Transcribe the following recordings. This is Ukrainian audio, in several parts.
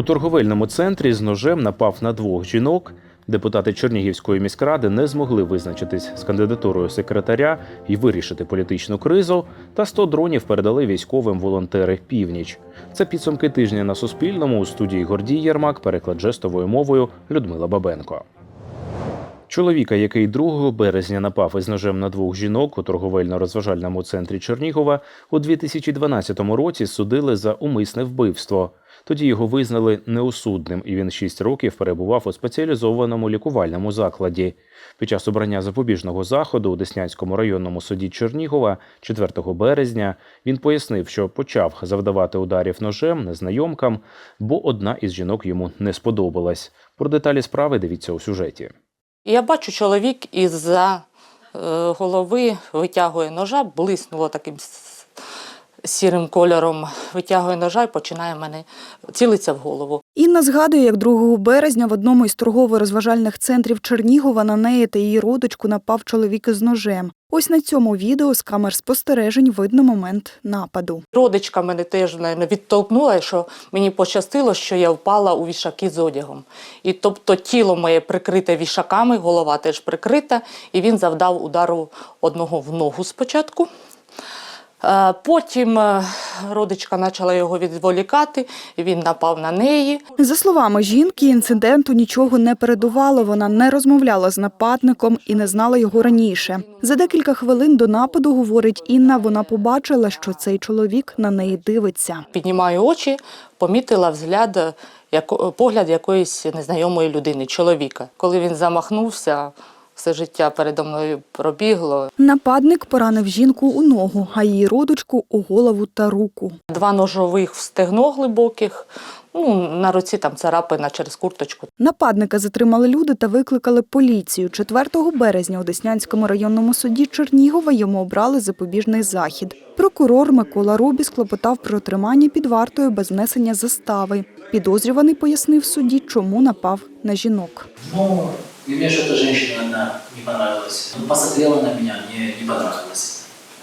У торговельному центрі з ножем напав на двох жінок. Депутати Чернігівської міськради не змогли визначитись з кандидатурою секретаря і вирішити політичну кризу. Та 100 дронів передали військовим волонтери північ. Це підсумки тижня на Суспільному у студії Гордій Єрмак, переклад жестовою мовою Людмила Бабенко. Чоловіка, який 2 березня напав із ножем на двох жінок у торговельно-розважальному центрі Чернігова, у 2012 році судили за умисне вбивство. Тоді його визнали неосудним, і він 6 років перебував у спеціалізованому лікувальному закладі. Під час обрання запобіжного заходу у Деснянському районному суді Чернігова 4 березня він пояснив, що почав завдавати ударів ножем незнайомкам, бо одна із жінок йому не сподобалась. Про деталі справи дивіться у сюжеті. Я бачу, чоловік із-за е, голови витягує ножа, блиснуло таким сірим кольором, витягує ножа і починає мене цілиться в голову. Інна згадує, як 2 березня в одному із торгово-розважальних центрів Чернігова на неї та її родичку напав чоловік із ножем. Ось на цьому відео з камер спостережень видно момент нападу. Родичка мене теж наверно, відтолкнула, що мені пощастило, що я впала у вішаки з одягом. І тобто тіло моє прикрите вішаками, голова теж прикрита, і він завдав удару одного в ногу спочатку. Е, Потім е, родичка почала його відволікати, він напав на неї. За словами жінки, інциденту нічого не передувало. Вона не розмовляла з нападником і не знала його раніше. За декілька хвилин до нападу, говорить Інна, вона побачила, що цей чоловік на неї дивиться. Піднімаю очі, помітила взгляд, погляд якоїсь незнайомої людини, чоловіка. Коли він замахнувся, все життя передо мною пробігло. Нападник поранив жінку у ногу, а її родичку у голову та руку. Два ножових в стегно глибоких, ну, на руці там царапина через курточку. Нападника затримали люди та викликали поліцію. 4 березня у Деснянському районному суді Чернігова йому обрали запобіжний захід. Прокурор Микола Рубіс клопотав про тримання під вартою без внесення застави. Підозрюваний пояснив суді, чому напав на жінок. И мне что-то женщина одна не понравилась. Ну, посмотрела на меня, мне не понравилось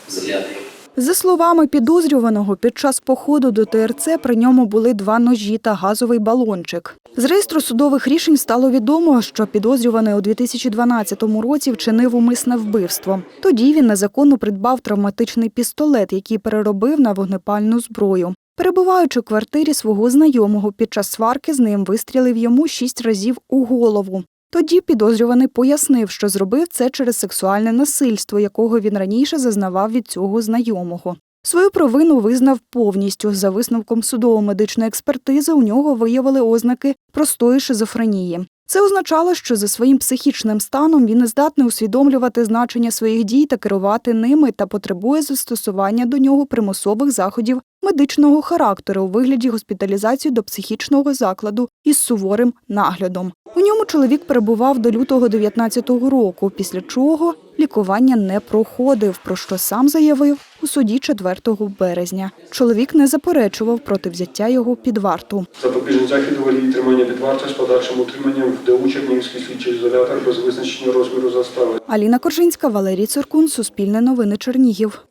взгляд ее. За словами підозрюваного, під час походу до ТРЦ при ньому були два ножі та газовий балончик. З реєстру судових рішень стало відомо, що підозрюваний у 2012 році вчинив умисне вбивство. Тоді він незаконно придбав травматичний пістолет, який переробив на вогнепальну зброю. Перебуваючи в квартирі свого знайомого, під час сварки з ним вистрілив йому шість разів у голову. Тоді підозрюваний пояснив, що зробив це через сексуальне насильство, якого він раніше зазнавав від цього знайомого. Свою провину визнав повністю. За висновком судово-медичної експертизи у нього виявили ознаки простої шизофренії. Це означало, що за своїм психічним станом він не здатний усвідомлювати значення своїх дій та керувати ними та потребує застосування до нього примусових заходів медичного характеру у вигляді госпіталізації до психічного закладу із суворим наглядом. У ньому чоловік перебував до лютого 19-го року, після чого лікування не проходив, про що сам заявив у суді 4 березня. Чоловік не заперечував проти взяття його під варту. Запобіжний захід у вигляді тримання під вартою з подальшим утриманням в ДУ Чернігівський слідчий ізолятор без визначення розміру застави. Аліна Коржинська, Валерій Цуркун, Суспільне новини Чернігів.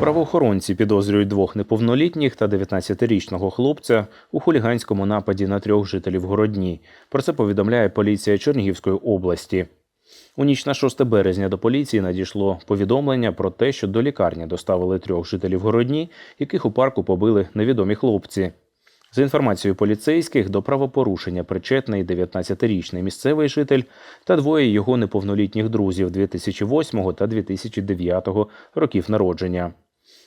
Правоохоронці підозрюють двох неповнолітніх та 19-річного хлопця у хуліганському нападі на трьох жителів Городні. Про це повідомляє поліція Чернігівської області. У ніч на 6 березня до поліції надійшло повідомлення про те, що до лікарні доставили трьох жителів Городні, яких у парку побили невідомі хлопці. За інформацією поліцейських, до правопорушення причетний 19-річний місцевий житель та двоє його неповнолітніх друзів 2008 та 2009 років народження.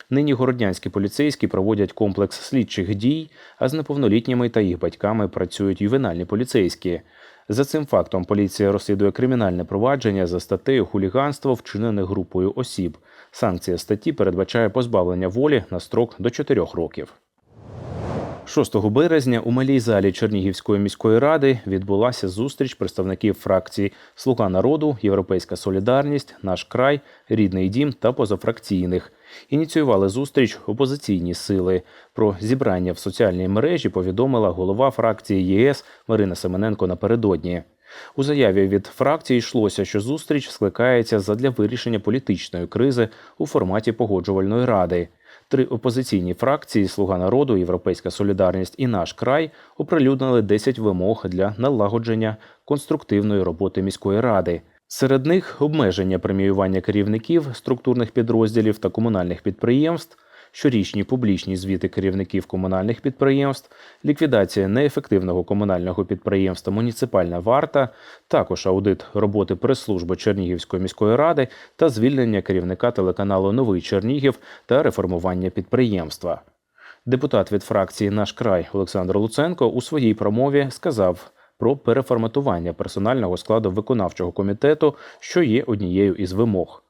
Нині городнянські поліцейські проводять комплекс слідчих дій, а з неповнолітніми та їх батьками працюють ювенальні поліцейські. За цим фактом поліція розслідує кримінальне провадження за статтею хуліганство, вчинене групою осіб. Санкція статті передбачає позбавлення волі на строк до 4 років. 6 березня у малій залі Чернігівської міської ради відбулася зустріч представників фракцій Слуга народу, Європейська Солідарність, Наш край, Рідний дім та позафракційних. Ініціювали зустріч опозиційні сили. Про зібрання в соціальній мережі повідомила голова фракції ЄС Марина Семененко напередодні. У заяві від фракції йшлося, що зустріч скликається задля вирішення політичної кризи у форматі погоджувальної ради. Три опозиційні фракції Слуга народу, Європейська Солідарність і наш край оприлюднили 10 вимог для налагодження конструктивної роботи міської ради. Серед них обмеження преміювання керівників структурних підрозділів та комунальних підприємств, щорічні публічні звіти керівників комунальних підприємств, ліквідація неефективного комунального підприємства Муніципальна варта, також аудит роботи прес-служби Чернігівської міської ради та звільнення керівника телеканалу Новий Чернігів та реформування підприємства. Депутат від фракції Наш край Олександр Луценко у своїй промові сказав про переформатування персонального складу виконавчого комітету, що є однією із вимог.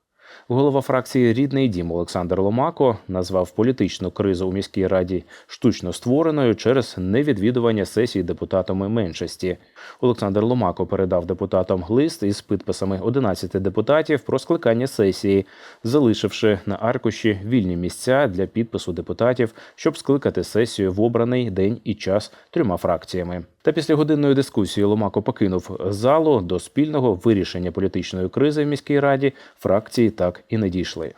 Голова фракції Рідний дім Олександр Ломако назвав політичну кризу у міській раді штучно створеною через невідвідування сесій депутатами меншості. Олександр Ломако передав депутатам лист із підписами 11 депутатів про скликання сесії, залишивши на аркуші вільні місця для підпису депутатів, щоб скликати сесію в обраний день і час трьома фракціями. Та після годинної дискусії Ломако покинув залу до спільного вирішення політичної кризи в міській раді фракції так і не дійшли.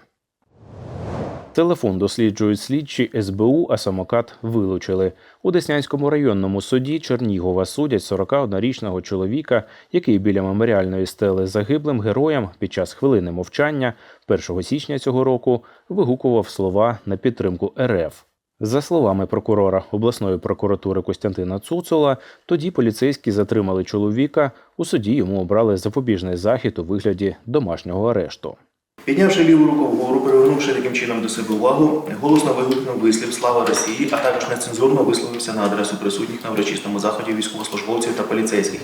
Телефон досліджують слідчі СБУ, а самокат вилучили. У Деснянському районному суді Чернігова судять 41-річного чоловіка, який біля меморіальної стели загиблим героям під час хвилини мовчання 1 січня цього року вигукував слова на підтримку РФ. За словами прокурора обласної прокуратури Костянтина Цуцола, тоді поліцейські затримали чоловіка. У суді йому обрали запобіжний захід у вигляді домашнього арешту. Піднявши ліву руку вгору, привернувши таким чином до себе увагу, голосно вигукнув вислів Слава Росії, а також нецензурно висловився на адресу присутніх на урочистому заході військовослужбовців та поліцейських.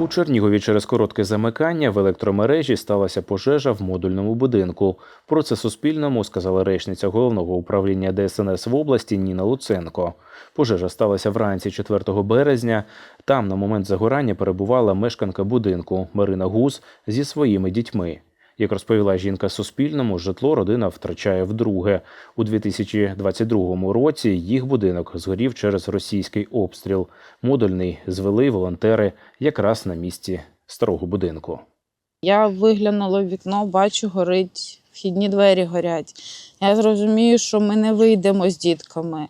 У Чернігові через коротке замикання в електромережі сталася пожежа в модульному будинку. Про це Суспільному сказала речниця головного управління ДСНС в області Ніна Луценко. Пожежа сталася вранці 4 березня. Там на момент загорання перебувала мешканка будинку Марина Гус зі своїми дітьми. Як розповіла жінка Суспільному, житло родина втрачає вдруге. У 2022 році їх будинок згорів через російський обстріл. Модульний звели волонтери якраз на місці старого будинку. Я виглянула в вікно, бачу, горить, вхідні двері горять. Я зрозумію, що ми не вийдемо з дітками.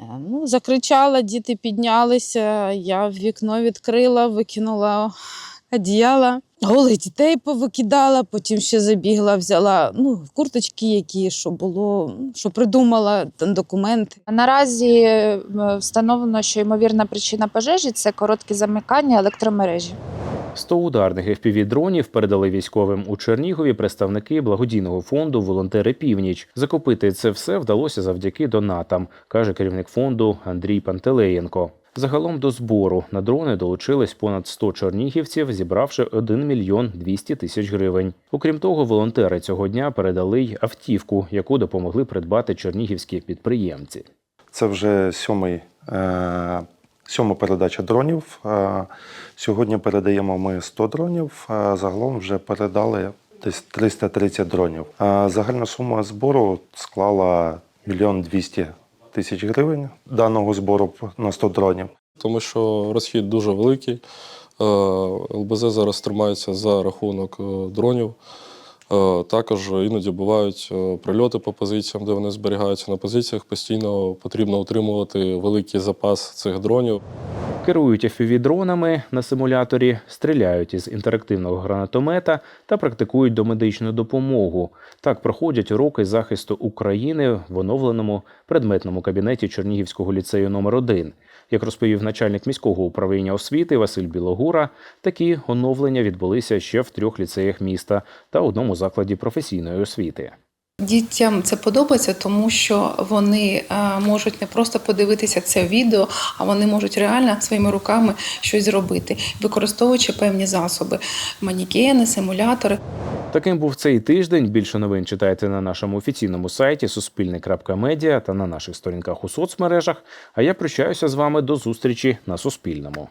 Е, Ну, закричала, діти піднялися. Я в вікно відкрила, викинула одіяла, голих дітей повикидала, потім ще забігла, взяла ну, курточки, які що було, що придумала, там документи. Наразі е, встановлено, що ймовірна причина пожежі це коротке замикання електромережі. 100 ударних FPV-дронів передали військовим у Чернігові представники благодійного фонду Волонтери Північ. Закупити це все вдалося завдяки донатам, каже керівник фонду Андрій Пантелеєнко. Загалом до збору на дрони долучились понад 100 чернігівців, зібравши 1 мільйон 200 тисяч гривень. Окрім того, волонтери цього дня передали й автівку, яку допомогли придбати чернігівські підприємці. Це вже сьомий, е, сьома передача дронів. Е, сьогодні передаємо ми 100 дронів. е, загалом вже передали десь 330 дронів. Загальна сума збору склала мільйон 200 тисяч гривень даного збору на 100 дронів. тому що розхід дуже великий. Е, ЛБЗ зараз тримається за рахунок е, дронів. Е, Також іноді бувають прильоти по позиціям, де вони зберігаються на позиціях. Постійно потрібно утримувати великий запас цих дронів. Керують FPV-дронами на симуляторі, стріляють із інтерактивного гранатомета та практикують домедичну допомогу. Так проходять уроки захисту України в оновленому предметному кабінеті Чернігівського ліцею номер 1 Як розповів начальник міського управління освіти Василь Білогура, такі оновлення відбулися ще в трьох ліцеях міста та одному закладі професійної освіти. Дітям це подобається, тому що вони е, можуть не просто подивитися це відео, а вони можуть реально своїми руками щось зробити, використовуючи певні засоби: манікени, симулятори. Таким був цей тиждень. Більше новин читайте на нашому офіційному сайті суспільне.медіа та на наших сторінках у соцмережах. А я прощаюся з вами до зустрічі на Суспільному.